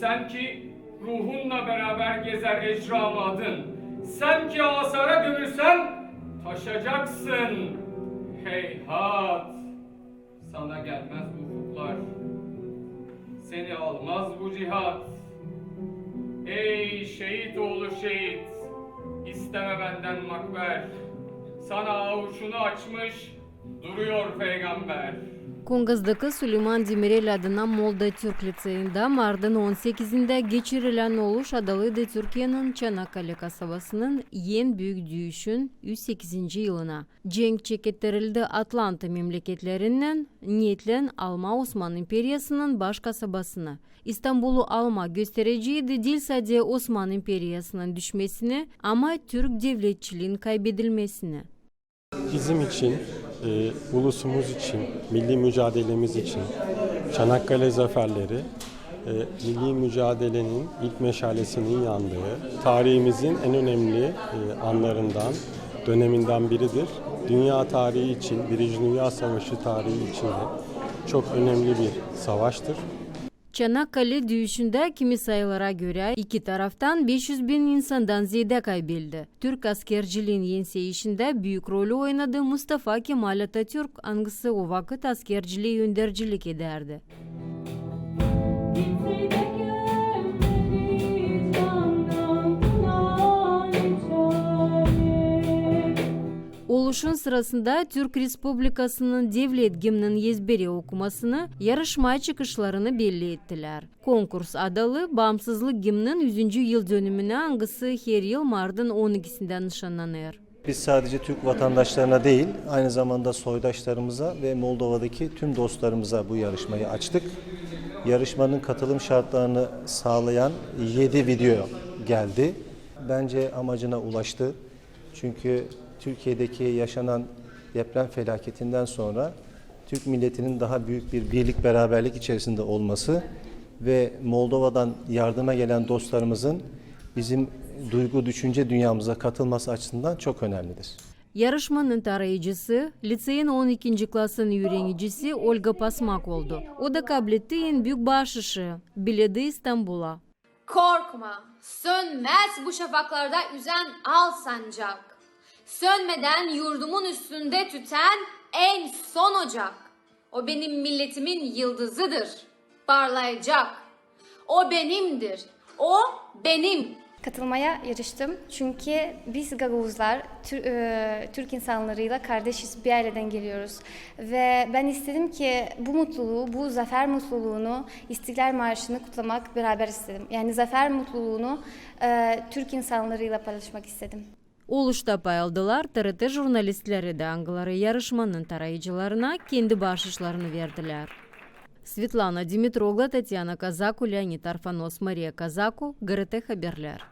Sen ki ruhunla beraber gezer ecramı adın. Sen ki asara gömülsen taşacaksın. Heyhat! Sana gelmez bu ufuklar. Seni almaz bu cihat. Ey şehit oğlu şehit! İsteme benden makber. Sana avuçunu açmış duruyor peygamber. Кунгыздыкы Сулейман Демирел адына Молда Тюрк лицейинда мардын 18-інде кечирилен олуш адалыды Түркиянын Чанакале касабасынын ен бүйік дүйүшүн 108-жи жылына жеңг чекеттерилди Атланта мемлекетлеринен ниетлен Алма Осман империясынын баш касабасына Истанбулу Алма көстережейді дил саде Осман империясынын düşmesine ама түрк devletçiliğin kaybedilmesine. Bizim için e, ulusumuz için, milli mücadelemiz için Çanakkale zaferleri e, milli mücadelenin ilk meşalesinin yandığı tarihimizin en önemli e, anlarından, döneminden biridir. Dünya tarihi için, Birinci Dünya Savaşı tarihi için de çok önemli bir savaştır. Çanakkale dövüşünde kimi sayılara göre iki taraftan 500 bin insandan ziyade kaybedildi. Türk askerciliğin yenseyişinde büyük rolü oynadı Mustafa Kemal Atatürk hangisi o vakit askerciliği öndercilik ederdi. Gitse Oluşun sırasında Türk Respublikası'nın devlet gimnin ezberi okumasını, yarışma çıkışlarını belli ettiler. Konkurs adalı bağımsızlık gimnin 100. yıl dönümüne hangisi her yıl Mart'ın 12'sinde nişanlanır. Biz sadece Türk vatandaşlarına değil, aynı zamanda soydaşlarımıza ve Moldova'daki tüm dostlarımıza bu yarışmayı açtık. Yarışmanın katılım şartlarını sağlayan 7 video geldi. Bence amacına ulaştı. Çünkü Türkiye'deki yaşanan deprem felaketinden sonra Türk milletinin daha büyük bir birlik beraberlik içerisinde olması ve Moldova'dan yardıma gelen dostlarımızın bizim duygu düşünce dünyamıza katılması açısından çok önemlidir. Yarışmanın tarayıcısı, liseyin 12. klasının öğrencisi Olga Pasmak oldu. O da kabul en büyük bahşişi, biledi İstanbul'a. Korkma, sönmez bu şafaklarda üzen al sancak. Sönmeden yurdumun üstünde tüten en son ocak. O benim milletimin yıldızıdır, parlayacak. O benimdir, o benim. Katılmaya yarıştım çünkü biz Gagavuzlar Tür- e, Türk insanlarıyla kardeşiz bir aileden geliyoruz ve ben istedim ki bu mutluluğu, bu zafer mutluluğunu, İstiklal Marşı'nı kutlamak beraber istedim. Yani zafer mutluluğunu e, Türk insanlarıyla paylaşmak istedim. Ол ұштап аялдылар ТРТ журналистлері де аңғылары ярышманын тарайыжыларына кенді башышларын верділер. Светлана Димитрогла, Татьяна Казаку, Леонид Арфанос, Мария Казаку, ГРТ Хаберлер.